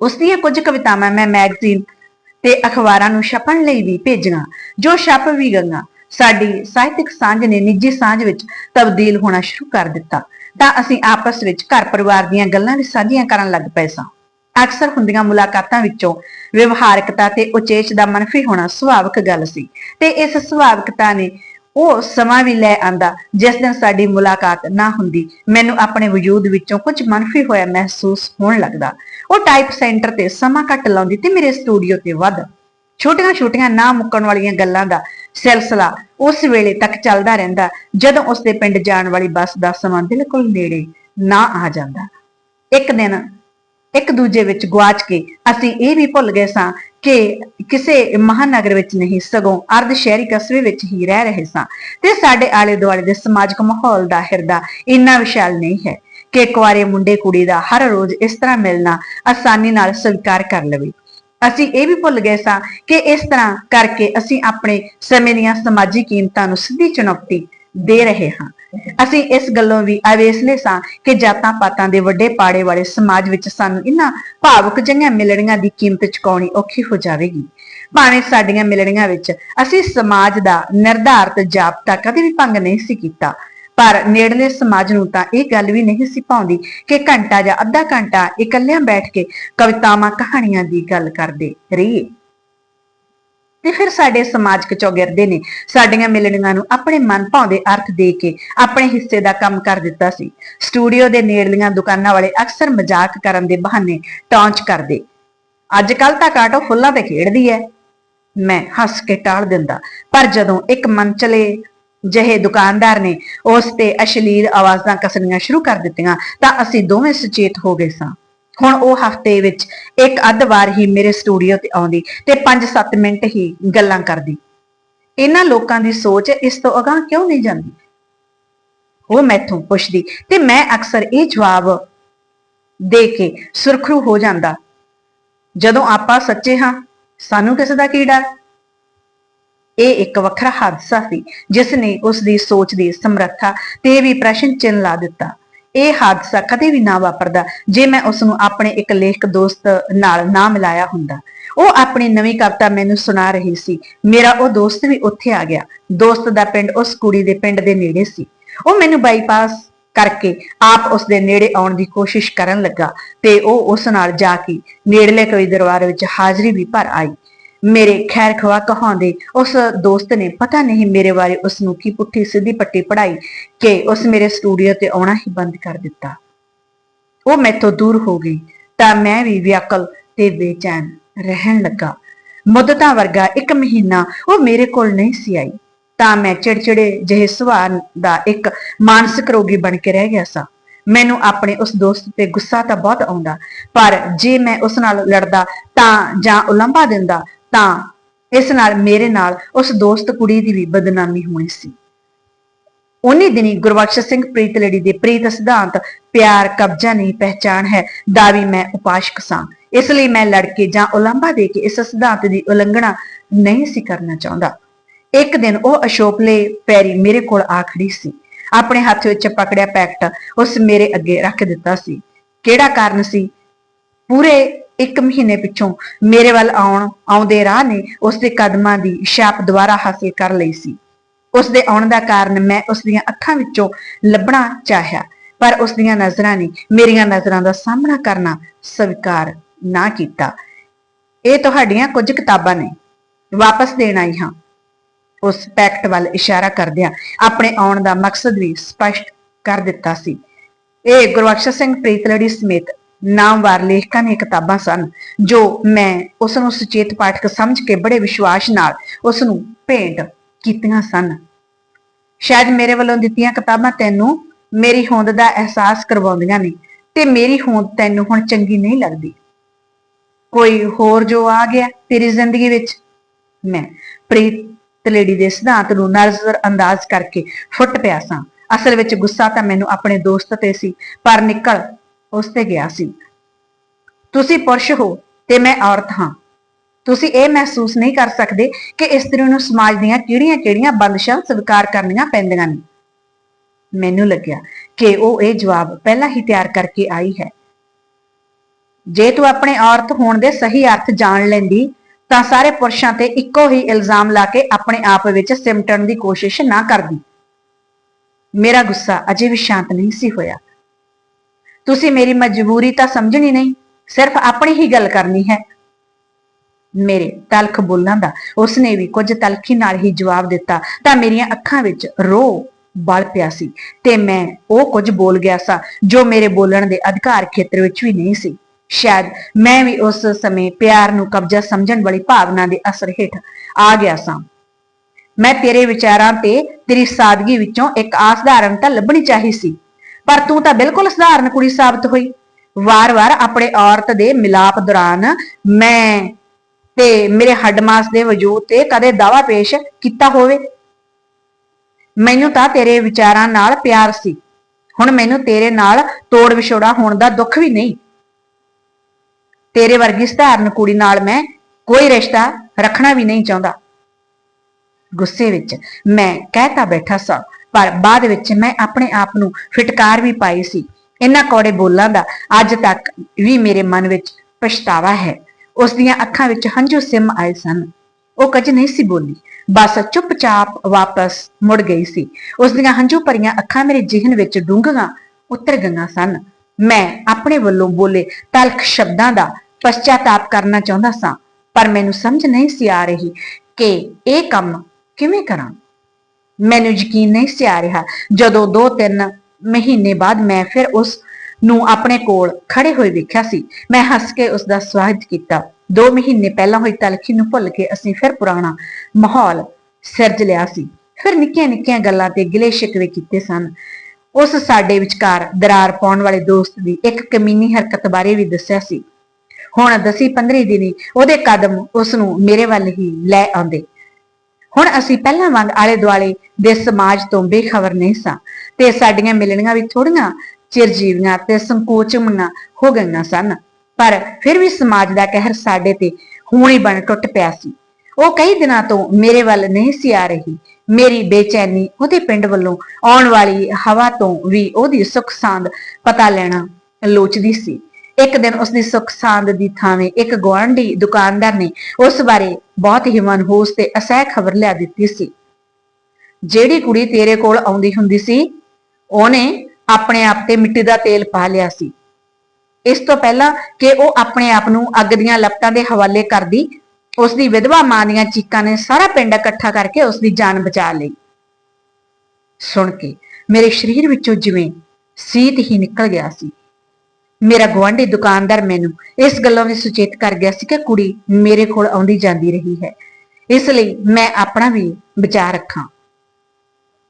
ਉਸ ਦੀਆਂ ਕੁਝ ਕਵਿਤਾਵਾਂ ਮੈਂ ਮੈਗਜ਼ੀਨ ਤੇ ਅਖਬਾਰਾਂ ਨੂੰ ਛਪਣ ਲਈ ਵੀ ਭੇਜੀਆਂ ਜੋ ਛਪ ਵੀ ਗਈਆਂ। ਸਾਡੀ ਸਾਹਿਤਿਕ ਸਾਂਝ ਨੇ ਨਿੱਜੀ ਸਾਂਝ ਵਿੱਚ ਤਬਦੀਲ ਹੋਣਾ ਸ਼ੁਰੂ ਕਰ ਦਿੱਤਾ। ਤਾਂ ਅਸੀਂ ਆਪਸ ਵਿੱਚ ਘਰ ਪਰਿਵਾਰ ਦੀਆਂ ਗੱਲਾਂ ਵੀ ਸਾਂਝੀਆਂ ਕਰਨ ਲੱਗ ਪਏ ਸਾਂ। ਅਕਸਰ ਹੁੰਦੀਆਂ ਮੁਲਾਕਾਤਾਂ ਵਿੱਚੋਂ ਵਿਵਹਾਰਿਕਤਾ ਤੇ ਉਚੇਚ ਦਾ ਮਨਫੀ ਹੋਣਾ ਸੁਭਾਵਿਕ ਗੱਲ ਸੀ। ਤੇ ਇਸ ਸੁਭਾਵਿਕਤਾ ਨੇ ਉਹ ਸਮਾਂ ਵੀ ਲੈ ਆਂਦਾ ਜਿਸ ਦਿਨ ਸਾਡੀ ਮੁਲਾਕਾਤ ਨਾ ਹੁੰਦੀ। ਮੈਨੂੰ ਆਪਣੇ ਵਜੂਦ ਵਿੱਚੋਂ ਕੁਝ ਮਨਫੀ ਹੋਇਆ ਮਹਿਸੂਸ ਹੋਣ ਲੱਗਦਾ। ਉਹ ਟਾਈਪ ਸੈਂਟਰ ਤੇ ਸਮਾਂ ਘੱਟ ਲਾਉਂਦੀ ਤੇ ਮੇਰੇ ਸਟੂਡੀਓ ਤੇ ਵੱਧ। ਛੋਟੀਆਂ-ਛੋਟੀਆਂ ਨਾ ਮੁੱਕਣ ਵਾਲੀਆਂ ਗੱਲਾਂ ਦਾ ਸਿਲਸਿਲਾ ਉਸ ਵੇਲੇ ਤੱਕ ਚੱਲਦਾ ਰਹਿੰਦਾ, ਜਦੋਂ ਉਸ ਦੇ ਪਿੰਡ ਜਾਣ ਵਾਲੀ ਬੱਸ ਦਾ ਸਮਾਂ ਬਿਲਕੁਲ ਨੇੜੇ ਨਾ ਆ ਜਾਂਦਾ। ਇੱਕ ਦਿਨ ਇੱਕ ਦੂਜੇ ਵਿੱਚ ਗਵਾਚ ਕੇ ਅਸੀਂ ਇਹ ਵੀ ਭੁੱਲ ਗਏ ਸਾਂ ਕਿ ਕਿਸੇ ਮਹਾਨਗਰ ਵਿੱਚ ਨਹੀਂ, ਸਗੋਂ ਅਰਧ ਸ਼ਹਿਰੀ ਕਸਬੇ ਵਿੱਚ ਹੀ ਰਹਿ ਰਹੇ ਸਾਂ। ਤੇ ਸਾਡੇ ਆਲੇ ਦੁਆਲੇ ਦੇ ਸਮਾਜਿਕ ਮਾਹੌਲ ਦਾ ਹਿਰਦਾ ਇੰਨਾ ਵਿਸ਼ਾਲ ਨਹੀਂ ਹੈ ਕਿ ਕੁਆਰੇ ਮੁੰਡੇ ਕੁੜੀ ਦਾ ਹਰ ਰੋਜ਼ ਇਸ ਤਰ੍ਹਾਂ ਮਿਲਣਾ ਆਸਾਨੀ ਨਾਲ ਸਵੀਕਾਰ ਕਰ ਲਵੇ। ਅਸੀਂ ਇਹ ਵੀ ਭੁੱਲ ਗਏ ਸਾਂ ਕਿ ਇਸ ਤਰ੍ਹਾਂ ਕਰਕੇ ਅਸੀਂ ਆਪਣੇ ਸਮੇਂ ਦੀਆਂ ਸਮਾਜਿਕ ਕੀਮਤਾਂ ਨੂੰ ਸਿੱਧੀ ਚੁਣੌਤੀ ਦੇ ਰਹੇ ਹਾਂ। ਅਸੀਂ ਇਸ ਗੱਲੋਂ ਵੀ ਅਵੇਸਲੇ ਸਾਂ ਕਿ ਜਾਤਾਂ ਪਾਤਾਂ ਦੇ ਵੱਡੇ ਪਾੜੇ ਵਾਲੇ ਸਮਾਜ ਵਿੱਚ ਸਾਨੂੰ ਇਹਨਾਂ ਭਾਵੁਕ ਜਿਹੀਆਂ ਮਿਲਣੀਆਂ ਦੀ ਕੀਮਤ ਚੁਕਾਉਣੀ ਔਖੀ ਹੋ ਜਾਵੇਗੀ। ਭਾਵੇਂ ਸਾਡੀਆਂ ਮਿਲਣੀਆਂ ਵਿੱਚ ਅਸੀਂ ਸਮਾਜ ਦਾ ਨਿਰਧਾਰਤ ਜਾਬਤਾ ਕਦੇ ਵੀ ਭੰਗ ਨਹੀਂ ਸੀ ਕੀਤਾ, ਪਰ ਨੇੜਲੇ ਸਮਾਜ ਨੂੰ ਤਾਂ ਇਹ ਗੱਲ ਵੀ ਨਹੀਂ ਸੀ ਪਾਉਂਦੀ ਕਿ ਘੰਟਾ ਜਾਂ ਅੱਧਾ ਘੰਟਾ ਇਕੱਲਿਆਂ ਬੈਠ ਕੇ ਕਵਿਤਾਵਾਂ ਕਹਾਣੀਆਂ ਦੀ ਗੱਲ ਕਰਦੇ ਰਹੀਏ। ਤੇ ਫਿਰ ਸਾਡੇ ਸਮਾਜਿਕ ਚੌਗਿਰਦੇ ਨੇ। ਸਾਡੀਆਂ ਮਿਲਣੀਆਂ ਨੂੰ ਆਪਣੇ ਮਨ ਭਾਉਂਦੇ ਅਰਥ ਦੇ ਕੇ ਆਪਣੇ ਹਿੱਸੇ ਦਾ ਕੰਮ ਕਰ ਦਿੱਤਾ ਸੀ। ਸਟੂਡੀਓ ਦੇ ਨੇੜਲੀਆਂ ਦੁਕਾਨਾਂ ਵਾਲੇ ਅਕਸਰ ਮਜ਼ਾਕ ਕਰਨ ਦੇ ਬਹਾਨੇ ਟੌਂਚ ਕਰਦੇ। ਅੱਜ ਕੱਲ ਤਾਂ ਕਾਟੋ ਫੁੱਲਾਂ ਤੇ ਖੇਡਦੀ ਐ। ਮੈਂ ਹੱਸ ਕੇ ਟਾਲ ਦਿੰਦਾ। ਪਰ ਜਦੋਂ ਇੱਕ ਮੰਚਲੇ ਜਿਹੇ ਦੁਕਾਨਦਾਰ ਨੇ ਉਸ ਤੇ ਅਸ਼ਲੀਲ ਆਵਾਜ਼ਾਂ ਕਸਣੀਆਂ ਸ਼ੁਰੂ ਕਰ ਦਿੱਤੀਆਂ ਤਾਂ ਅਸੀਂ ਦੋਵੇਂ ਸੁਚੇਤ ਹੋ ਗਏ ਸਾਂ। ਹੁਣ ਉਹ ਹਫ਼ਤੇ ਵਿੱਚ ਇੱਕ ਅੱਧ ਵਾਰ ਹੀ ਮੇਰੇ ਸਟੂਡੀਓ ਤੇ ਆਉਂਦੀ ਤੇ 5-7 ਮਿੰਟ ਹੀ ਗੱਲਾਂ ਕਰਦੀ। ਇਹਨਾਂ ਲੋਕਾਂ ਦੀ ਸੋਚ ਇਸ ਤੋਂ ਅਗਾਹ ਕਿਉਂ ਨਹੀਂ ਜਾਂਦੀ? ਉਹ ਮੈਥੋਂ ਪੁੱਛਦੀ ਤੇ ਮੈਂ ਅਕਸਰ ਇਹ ਜਵਾਬ ਦੇ ਕੇ ਸੁਰਖਰੂ ਹੋ ਜਾਂਦਾ, ਜਦੋਂ ਆਪਾਂ ਸੱਚੇ ਹਾਂ, ਸਾਨੂੰ ਕਿਸੇ ਦਾ ਕੀ ਡਰ? ਇਹ ਇੱਕ ਵੱਖਰਾ ਹਾਦਸਾ ਸੀ ਜਿਸ ਨੇ ਉਸ ਦੀ ਸੋਚ ਦੀ ਸਮਰੱਥਾ ਤੇ ਵੀ ਪ੍ਰਸ਼ਨ ਚਿੰਨ ਲਾ ਦਿੱਤਾ। ਇਹ ਹਾਦਸਾ ਕਦੇ ਵੀ ਨਾ ਵਾਪਰਦਾ, ਜੇ ਮੈਂ ਉਸ ਨੂੰ ਆਪਣੇ ਇੱਕ ਲੇਖਕ ਦੋਸਤ ਨਾਲ ਨਾ ਮਿਲਾਇਆ ਹੁੰਦਾ। ਉਹ ਆਪਣੀ ਨਵੀਂ ਕਵਿਤਾ ਮੈਨੂੰ ਸੁਣਾ ਰਹੀ ਸੀ। ਮੇਰਾ ਉਹ ਦੋਸਤ ਵੀ ਉੱਥੇ ਆ ਗਿਆ। ਦੋਸਤ ਦਾ ਪਿੰਡ ਉਸ ਕੁੜੀ ਦੇ ਪਿੰਡ ਦੇ ਨੇੜੇ ਸੀ। ਉਹ ਮੈਨੂੰ ਬਾਈਪਾਸ ਕਰਕੇ ਆਪ ਉਸ ਦੇ ਨੇੜੇ ਆਉਣ ਦੀ ਕੋਸ਼ਿਸ਼ ਕਰਨ ਲੱਗਾ ਤੇ ਉਹ ਉਸ ਨਾਲ ਜਾ ਕੇ ਨੇੜਲੇ ਕੋਈ ਦਰਬਾਰ ਵਿੱਚ ਹਾਜ਼ਰੀ ਵੀ ਭਰ ਆਈ। ਮੇਰੇ ਖੈਰ ਖਵਾ ਕਹਾਉਂਦੇ, ਉਸ ਦੋਸਤ ਨੇ ਪਤਾ ਨਹੀਂ ਮੇਰੇ ਬਾਰੇ ਉਸ ਨੂੰ ਕੀ ਪੁੱਠੀ ਸਿੱਧੀ ਪੱਟੀ ਪੜਾਈ ਕਿ ਉਸ ਮੇਰੇ ਸਟੂਡੀਓ ਤੇ ਆਉਣਾ ਹੀ ਬੰਦ ਕਰ ਦਿੱਤਾ। ਉਹ ਮੈਥੋਂ ਦੂਰ ਹੋ ਗਈ, ਤਾਂ ਮੈਂ ਵੀ ਵਿਅਕਲ ਤੇ ਬੇਚੈਨ ਰਹਿਣ ਲੱਗਾ। ਮੁੱਦਤਾਂ ਵਰਗਾ ਇੱਕ ਮਹੀਨਾ ਉਹ ਮੇਰੇ ਕੋਲ ਨਹੀਂ ਸੀ ਆਈ। ਤਾਂ ਮੈਂ ਚਿੜਚਿੜੇ ਜਿਹੇ ਸੁਭਾਅ ਦਾ ਇੱਕ ਮਾਨਸਿਕ ਰੋਗੀ ਬਣ ਕੇ ਰਹਿ ਗਿਆ ਸਾਂ। ਮੈਨੂੰ ਆਪਣੇ ਉਸ ਦੋਸਤ ਤੇ ਗੁੱਸਾ ਤਾਂ ਬਹੁਤ ਆਉਂਦਾ, ਪਰ ਜੇ ਮੈਂ ਉਸ ਨਾਲ ਲੜਦਾ ਤਾਂ ਜਾਂ ਉਲੰਭਾ ਦਿੰਦਾ ਤਾਂ ਇਸ ਨਾਲ ਮੇਰੇ ਨਾਲ ਉਸ ਦੋਸਤ ਕੁੜੀ ਦੀ ਵੀ ਬਦਨਾਮੀ ਹੋਣੀ ਸੀ। ਉਨੀ ਦਿਨੀ ਗੁਰਬਖਸ਼ ਸਿੰਘ ਪ੍ਰੀਤਲੜੀ ਦੇ ਪ੍ਰੀਤ ਸਿਧਾਂਤ, ਪਿਆਰ ਕਬਜ਼ਾ ਨਹੀਂ ਪਹਿਚਾਨ ਹੈ, ਦਾ ਵੀ ਮੈਂ ਉਪਾਸ਼ਕ ਸਾਂ। ਇਸ ਲਈ ਮੈਂ ਲੜਕੇ ਜਾਂ ਉਲੰਭਾ ਦੇ ਕੇ ਇਸ ਸਿਧਾਂਤ ਦੀ ਉਲੰਘਣਾ ਨਹੀਂ ਸੀ ਕਰਨਾ ਚਾਹੁੰਦਾ। ਇੱਕ ਦਿਨ ਉਹ ਅਸ਼ੋਕਲੇ ਪੈਰੀ ਮੇਰੇ ਕੋਲ ਆ ਖੜੀ ਸੀ। ਆਪਣੇ ਹੱਥ ਵਿੱਚ ਪਕੜਿਆ ਪੈਕਟ ਉਸ ਮੇਰੇ ਅੱਗੇ ਰੱਖ ਦਿੱਤਾ ਸੀ। ਕਿਹੜਾ ਕਾਰਨ ਸੀ? ਪੂਰੇ ਇੱਕ ਮਹੀਨੇ ਪਿੱਛੋਂ ਮੇਰੇ ਵੱਲ ਆਉਣ, ਆਉਂਦੇ ਰਾਹ ਨੇ ਉਸ ਦੇ ਕਦਮਾਂ ਦੀ ਛਾਪ ਦੁਬਾਰਾ ਹਾਸਲ ਕਰ ਲਈ ਸੀ। ਉਸ ਦੇ ਆਉਣ ਦਾ ਕਾਰਨ ਮੈਂ ਉਸ ਦੀਆਂ ਅੱਖਾਂ ਵਿੱਚੋਂ ਲੱਭਣਾ ਚਾਹਿਆ, ਪਰ ਉਸ ਦੀਆਂ ਨਜ਼ਰਾਂ ਨੇ ਮੇਰੀਆਂ ਨਜ਼ਰਾਂ ਦਾ ਸਾਹਮਣਾ ਕਰਨਾ ਸਵੀਕਾਰ ਨਾ ਕੀਤਾ। ਇਹ ਤੁਹਾਡੀਆਂ ਕੁਝ ਕਿਤਾਬਾਂ ਨੇ। ਵਾਪਸ ਦੇਣ ਆਈ ਹਾਂ। ਉਸ ਪੈਕਟ ਵੱਲ ਇਸ਼ਾਰਾ ਕਰਦਿਆਂ ਆਪਣੇ ਆਉਣ ਦਾ ਮਕਸਦ ਵੀ ਸਪਸ਼ਟ ਕਰ ਦਿੱਤਾ ਸੀ। ਇਹ ਗੁਰਬਖਸ਼ ਸਿੰਘ ਪ੍ਰੀਤਲੜੀ ਸਮੇਤ ਨਾਮਵਾਰ ਲੇਖਕਾਂ ਦੀਆਂ ਕਿਤਾਬਾਂ ਸਨ, ਜੋ ਮੈਂ ਉਸ ਨੂੰ ਸੁਚੇਤ ਪਾਠਕ ਸਮਝ ਕੇ ਬੜੇ ਵਿਸ਼ਵਾਸ ਨਾਲ ਉਸ ਨੂੰ ਭੇਂਟ ਕੀਤੀਆਂ ਸਨ। ਸ਼ਾਇਦ ਮੇਰੇ ਵੱਲੋਂ ਦਿੱਤੀਆਂ ਕਿਤਾਬਾਂ ਤੈਨੂੰ ਮੇਰੀ ਹੋਂਦ ਦਾ ਅਹਿਸਾਸ ਕਰਵਾਉਂਦੀਆਂ ਨੇ ਤੇ ਮੇਰੀ ਹੋਂਦ ਤੈਨੂੰ ਹੁਣ ਚੰਗੀ ਨਹੀਂ ਲੱਗਦੀ। ਕੋਈ ਹੋਰ ਜੋ ਆ ਗਿਆ ਤੇਰੀ ਜ਼ਿੰਦਗੀ ਵਿੱਚ? ਮੈਂ ਪ੍ਰੀਤ ਤਲੇੜੀ ਦੇ ਸਿਧਾਂਤ ਨੂੰ ਨਜ਼ਰ ਅੰਦਾਜ਼ ਕਰਕੇ ਫੁੱਟ ਪਿਆ ਸਾਂ। ਅਸਲ ਵਿੱਚ ਗੁੱਸਾ ਤਾਂ ਮੈਨੂੰ ਆਪਣੇ ਦੋਸਤ ਤੇ ਸੀ, ਪਰ ਨਿਕਲ ਉਸ ਤੇ ਗਿਆ ਸੀ। ਤੁਸੀਂ ਪੁਰਸ਼ ਹੋ ਤੇ ਮੈਂ ਔਰਤ ਹਾਂ। ਤੁਸੀਂ ਇਹ ਮਹਿਸੂਸ ਨਹੀਂ ਕਰ ਸਕਦੇ ਕਿ ਇਸਤਰੀ ਨੂੰ ਸਮਾਜ ਦੀਆਂ ਕਿਹੜੀਆਂ-ਕਿਹੜੀਆਂ ਬੰਦਸ਼ਾਂ ਸਵੀਕਾਰ ਕਰਨੀਆਂ ਪੈਂਦੀਆਂ ਨੇ। ਮੈਨੂੰ ਲੱਗਿਆ ਕਿ ਉਹ ਇਹ ਜਵਾਬ ਪਹਿਲਾਂ ਹੀ ਤਿਆਰ ਕਰਕੇ ਆਈ ਹੈ। ਜੇ ਤੂੰ ਆਪਣੇ ਔਰਤ ਹੋਣ ਦੇ ਸਹੀ ਅਰਥ ਜਾਣ ਲੈਂਦੀ, ਤਾਂ ਸਾਰੇ ਪੁਰਸ਼ਾਂ ਤੇ ਇੱਕੋ ਹੀ ਇਲਜ਼ਾਮ ਲਾ ਕੇ ਆਪਣੇ ਆਪ ਵਿੱਚ ਸਿਮਟਣ ਦੀ ਕੋਸ਼ਿਸ਼ ਨਾ ਕਰਦੀ। ਮੇਰਾ ਗੁੱਸਾ ਅਜੇ ਵੀ ਸ਼ਾਂਤ ਨਹੀਂ ਸੀ ਹੋਇਆ। ਤੁਸੀਂ ਮੇਰੀ ਮਜਬੂਰੀ ਤਾਂ ਸਮਝਣੀ ਨਹੀਂ, ਸਿਰਫ ਆਪਣੀ ਹੀ ਗੱਲ ਕਰਨੀ ਹੈ। ਮੇਰੇ ਤਲਖ ਬੋਲਾਂ ਦਾ, ਉਸਨੇ ਵੀ ਕੁਝ ਤਲਖੀ ਨਾਲ ਹੀ ਜਵਾਬ ਦਿੱਤਾ, ਤਾਂ ਮੇਰੀਆਂ ਅੱਖਾਂ ਵਿੱਚ ਰੋ ਬਲ ਪਿਆ ਸੀ, ਤੇ ਮੈਂ ਉਹ ਕੁਝ ਬੋਲ ਗਿਆ ਸਾਂ, ਜੋ ਮੇਰੇ ਬੋਲਣ ਦੇ ਅਧਿਕਾਰ ਖੇਤਰ ਵਿੱਚ ਵੀ ਨਹੀਂ ਸੀ। ਸ਼ਾਇਦ ਮੈਂ ਵੀ ਉਸ ਸਮੇਂ ਪਿਆਰ ਨੂੰ ਕਬਜ਼ਾ ਸਮਝਣ ਵਾਲੀ ਭਾਵਨਾ ਦੇ ਅਸਰ ਹੇਠ ਆ ਗਿਆ ਸਾਂ। ਮੈਂ ਤੇਰੇ ਵਿਚਾਰਾਂ ਤੇ ਤੇਰੀ ਸਾਦਗੀ ਵਿੱਚੋਂ ਇੱਕ ਆਸਧਾਰਨ ਤਾਂ ਲੱਭਣੀ ਚਾਹੀ ਸੀ। ਪਰ ਤੂੰ ਤਾਂ ਬਿਲਕੁਲ ਸਧਾਰਨ ਕੁੜੀ ਸਾਬਤ ਹੋਈ। ਵਾਰ-ਵਾਰ ਆਪਣੇ ਔਰਤ ਦੇ ਮਿਲਾਪ ਦੌਰਾਨ ਮੈਂ ਤੇ ਮੇਰੇ ਹੱਡਮਾਸ ਦੇ ਵਜੂਦ ਤੇ ਕਦੇ ਦਾਵਾ ਪੇਸ਼ ਕੀਤਾ ਹੋਵੇ। ਮੈਨੂੰ ਤਾਂ ਤੇਰੇ ਵਿਚਾਰਾਂ ਨਾਲ ਪਿਆਰ ਸੀ। ਹੁਣ ਮੈਨੂੰ ਤੇਰੇ ਨਾਲ ਤੋੜ ਵਿਛੋੜਾ ਹੋਣ ਦਾ ਦੁੱਖ ਵੀ ਨਹੀਂ। ਤੇਰੇ ਵਰਗੀ ਸਧਾਰਨ ਕੁੜੀ ਨਾਲ ਮੈਂ ਕੋਈ ਰਿਸ਼ਤਾ ਰੱਖਣਾ ਵੀ ਨਹੀਂ ਚਾਹੁੰਦਾ। ਗੁੱਸੇ ਵਿੱਚ ਮੈਂ ਕਹਿਤਾ ਬੈਠਾ ਸਾਂ ਪਰ ਬਾਅਦ ਵਿੱਚ ਮੈਂ ਆਪਣੇ ਆਪ ਨੂੰ ਫਿਟਕਾਰ ਵੀ ਪਾਈ ਸੀ। ਇਹਨਾਂ ਕੌੜੇ ਬੋਲਾਂ ਦਾ ਅੱਜ ਤੱਕ ਵੀ ਮੇਰੇ ਮਨ ਵਿੱਚ ਪਛਤਾਵਾ ਹੈ। ਉਸ ਦੀਆਂ ਅੱਖਾਂ ਵਿੱਚ ਹੰਝੂ ਸਿਮ ਆਏ ਸਨ। ਉਹ ਕੁਝ ਨਹੀਂ ਸੀ ਬੋਲੀ। ਬਸ ਚੁੱਪਚਾਪ ਵਾਪਸ ਮੁੜ ਗਈ ਸੀ। ਉਸ ਦੀਆਂ ਹੰਝੂ ਭਰੀਆਂ ਅੱਖਾਂ ਮੇਰੇ ਜਿਹਨ ਵਿੱਚ ਡੂੰਘੀਆਂ ਉਤਰ ਗਈਆਂ ਸਨ। ਮੈਂ ਆਪਣੇ ਵੱਲੋਂ ਬੋਲੇ ਤਲਖ ਸ਼ਬਦਾਂ ਦਾ ਪਛਤਾਤਾਪ ਕਰਨਾ ਚਾਹੁੰਦਾ ਸਾਂ, ਪਰ ਮੈਨੂੰ ਸਮਝ ਨਹੀਂ ਸੀ ਆ ਰਹੀ ਕਿ ਇਹ ਕੰਮ ਕਿਵੇਂ ਕਰਾਂ। ਮੈਨੂੰ ਯਕੀਨ ਨਹੀਂ ਸੀ ਆ ਰਿਹਾ। ਜਦੋਂ 2-3 ਮਹੀਨੇ ਬਾਅਦ ਮੈਂ ਫਿਰ ਉਸ ਨੂੰ ਆਪਣੇ ਕੋਲ ਖੜੇ ਹੋਏ ਵੇਖਿਆ ਸੀ। ਮੈਂ ਹੱਸ ਕੇ ਉਸ ਦਾ ਸਵਾਗਤ ਕੀਤਾ। 2 ਮਹੀਨੇ ਪਹਿਲਾਂ ਹੋਈ ਤਲਖੀ ਨੂੰ ਭੁੱਲ ਕੇ ਅਸੀਂ ਫਿਰ ਪੁਰਾਣਾ ਮਾਹੌਲ ਸਿਰਜ ਲਿਆ ਸੀ। ਫਿਰ ਨਿੱਕੀਆਂ ਨਿੱਕੀਆਂ ਗੱਲਾਂ ਤੇ ਗਿਲੇ ਸ਼ਿਕਵੇ ਕੀਤੇ ਸਨ। ਉਸ ਸਾਡੇ ਵਿਚਕਾਰ ਦਰਾਰ ਪਾਉਣ ਵਾਲੇ ਦੋਸਤ ਦੀ ਇੱਕ ਕਮੀਨੀ ਹਰਕਤ ਬਾਰੇ ਵੀ ਦੱਸਿਆ ਸੀ। ਹੁਣ ਦਸੀ 15 ਦਿਨੀ ਉਹਦੇ ਕਦਮ ਉਸ ਨੂੰ ਮੇਰੇ ਵੱਲ ਹੀ ਲੈ ਆਉਂਦੇ। ਹੁਣ ਅਸੀਂ ਪਹਿਲਾਂ ਵਾਂਗ ਆਲੇ ਦੁਆਲੇ ਦੇ ਸਮਾਜ ਤੋਂ ਬੇਖਬਰ ਨਹੀਂ ਸਾਂ ਤੇ ਸਾਡੀਆਂ ਮਿਲਣੀਆਂ ਵੀ ਥੋੜੀਆਂ ਚਿਰਜੀਵੀਆਂ ਤੇ ਸੰਕੋਚਮੀਆਂ ਹੋ ਗਈਆਂ ਸਨ। ਪਰ ਫਿਰ ਵੀ ਸਮਾਜ ਦਾ ਕਹਿਰ ਸਾਡੇ ਤੇ ਹੂਣੀ ਬਣ ਟੁੱਟ ਪਿਆ ਸੀ। ਉਹ ਕਈ ਦਿਨਾਂ ਤੋਂ ਮੇਰੇ ਵੱਲ ਨਹੀਂ ਸੀ ਆ ਰਹੀ। ਮੇਰੀ ਬੇਚੈਨੀ ਉਹਦੇ ਪਿੰਡ ਵੱਲੋਂ ਆਉਣ ਵਾਲੀ ਹਵਾ ਤੋਂ ਵੀ ਉਹਦੀ ਸੁੱਖ ਸਾਂਦ ਪਤਾ ਲੈਣਾ ਲੋਚਦੀ ਸੀ। ਇੱਕ ਦਿਨ ਉਸਦੀ ਸੁੱਖ ਸਾਂਦ ਦੀ ਥਾਵੇਂ ਇੱਕ ਗੁਆਂਢੀ ਦੁਕਾਨਦਾਰ ਨੇ ਉਸ ਬਾਰੇ ਬਹੁਤ ਹੀ ਮਨਹੂਸ ਤੇ ਅਸਹਿ ਖਬਰ ਲਿਆ ਦਿੱਤੀ ਸੀ। ਜਿਹੜੀ ਕੁੜੀ ਤੇਰੇ ਕੋਲ ਆਉਂਦੀ ਹੁੰਦੀ ਸੀ, ਉਹਨੇ ਆਪਣੇ ਆਪ ਤੇ ਮਿੱਟੀ ਦਾ ਤੇਲ ਪਾ ਲਿਆ ਸੀ। ਇਸ ਤੋਂ ਪਹਿਲਾਂ ਕਿ ਉਹ ਆਪਣੇ ਆਪ ਨੂੰ ਅੱਗ ਦੀਆਂ ਲਪਟਾਂ ਦੇ ਹਵਾਲੇ ਕਰਦੀ ਉਸ ਦੀ ਵਿਧਵਾ ਮਾਂ ਦੀਆਂ ਚੀਕਾਂ ਨੇ ਸਾਰਾ ਪਿੰਡ ਇਕੱਠਾ ਕਰਕੇ ਉਸ ਦੀ ਜਾਨ ਬਚਾ ਲਈ। ਸੁਣ ਕੇ ਮੇਰੇ ਸਰੀਰ ਵਿੱਚੋਂ ਜਿਵੇਂ ਸੀਤ ਹੀ ਨਿਕਲ ਗਿਆ ਸੀ। ਮੇਰਾ ਗੁਆਂਢੀ ਦੁਕਾਨਦਾਰ ਮੈਨੂੰ ਇਸ ਗੱਲੋਂ ਵੀ ਸੁਚੇਤ ਕਰ ਗਿਆ ਸੀ ਕਿ ਕੁੜੀ ਮੇਰੇ ਕੋਲ ਆਉਂਦੀ ਜਾਂਦੀ ਰਹੀ ਹੈ। ਇਸ ਲਈ ਮੈਂ ਆਪਣਾ ਵੀ ਵਿਚਾਰ ਰੱਖਾਂ।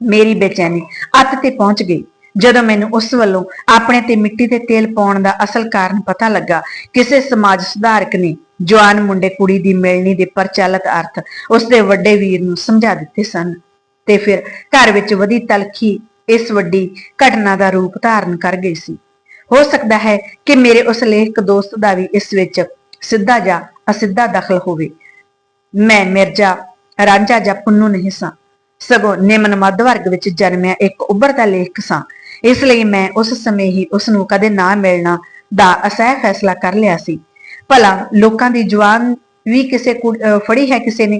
ਮੇਰੀ ਬੇਚੈਨੀ ਅੱਤ ਤੇ ਪਹੁੰਚ ਗਈ। ਜਦੋਂ ਮੈਨੂੰ ਉਸ ਵੱਲੋਂ ਆਪਣੇ ਤੇ ਮਿੱਟੀ ਤੇ ਤੇਲ ਪਾਉਣ ਦਾ ਅਸਲ ਕਾਰਨ ਪਤਾ ਲੱਗਾ, ਕਿਸੇ ਸਮਾਜ ਸੁਧਾਰਕ ਨੇ ਜਵਾਨ ਮੁੰਡੇ ਕੁੜੀ ਦੀ ਮਿਲਣੀ ਦੇ ਪ੍ਰਚਲਿਤ ਅਰਥ ਉਸ ਦੇ ਵੱਡੇ ਵੀਰ ਨੂੰ ਸਮਝਾ ਦਿੱਤੇ ਸਨ ਤੇ ਫਿਰ ਘਰ ਵਿੱਚ ਵਧੀ ਤਲਖੀ ਇਸ ਵੱਡੀ ਘਟਨਾ ਦਾ ਰੂਪ ਧਾਰਨ ਕਰ ਗਈ ਸੀ। ਹੋ ਸਕਦਾ ਹੈ ਕਿ ਮੇਰੇ ਉਸ ਲੇਖਕ ਦੋਸਤ ਦਾ ਵੀ ਇਸ ਵਿੱਚ ਸਿੱਧਾ ਜਾਂ ਅਸਿੱਧਾ ਦਖਲ ਹੋਵੇ। ਮੈਂ ਮਿਰਜ਼ਾ, ਰਾਂਝਾ ਜਾਂ ਪੁੰਨੂ ਨਹੀਂ ਸਾਂ। ਸਗੋਂ ਨਿਮਨ ਮੱਧ ਵਰਗ ਵਿੱਚ ਜਨਮਿਆ ਇੱਕ ਉੱਭਰਦਾ ਲੇਖਕ ਸਾਂ। ਇਸ ਲਈ ਮੈਂ ਉਸ ਸਮੇਂ ਹੀ ਉਸ ਨੂੰ ਕਦੇ ਨਾ ਮਿਲਣਾ ਦਾ ਅਸਹਿ ਫੈਸਲਾ ਕਰ ਲਿਆ ਸੀ। ਭਲਾ ਲੋਕਾਂ ਦੀ ਜਵਾਨ ਵੀ ਕਿਸੇ ਕੁੜ- ਫੜੀ ਹੈ ਕਿਸੇ ਨੇ?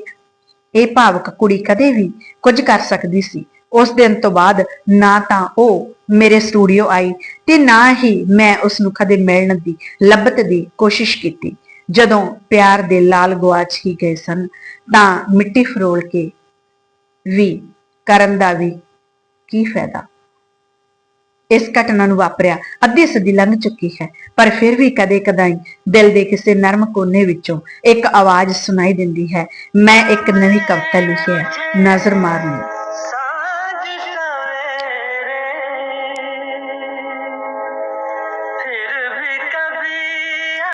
ਇਹ ਭਾਵਕ ਕੁੜੀ ਕਦੇ ਵੀ ਕੁਝ ਕਰ ਸਕਦੀ ਸੀ। ਉਸ ਦਿਨ ਤੋਂ ਬਾਅਦ ਨਾ ਤਾਂ ਉਹ ਮੇਰੇ ਸਟੂਡੀਓ ਆਈ ਤੇ ਨਾ ਹੀ ਮੈਂ ਉਸ ਨੂੰ ਕਦੇ ਮਿਲਣ ਦੀ, ਲੱਭਤ ਦੀ ਕੋਸ਼ਿਸ਼ ਕੀਤੀ। ਜਦੋਂ ਪਿਆਰ ਦੇ ਲਾਲ ਗੁਆਚ ਹੀ ਗਏ ਸਨ, ਤਾਂ ਮਿੱਟੀ ਫਰੋਲ ਕੇ ਵੀ ਕਰਨ ਦਾ ਵੀ ਕੀ ਫਾਇਦਾ? ਇਸ ਘਟਨਾ ਨੂੰ ਵਾਪਰਿਆ ਅੱਧੀ ਸਦੀ ਲੰਘ ਚੁੱਕੀ ਹੈ, ਪਰ ਫਿਰ ਵੀ ਕਦੇ ਕਦਾਈ ਦਿਲ ਦੇ ਕਿਸੇ ਨਰਮ ਕੋਨੇ ਵਿੱਚੋਂ ਇੱਕ ਆਵਾਜ਼ ਸੁਣਾਈ ਦਿੰਦੀ ਹੈ, ਮੈਂ ਇੱਕ ਨਵੀਂ ਕਵਿਤਾ ਲਿਖੀ ਹੈ, ਨਜ਼ਰ ਮਾਰਨੀ।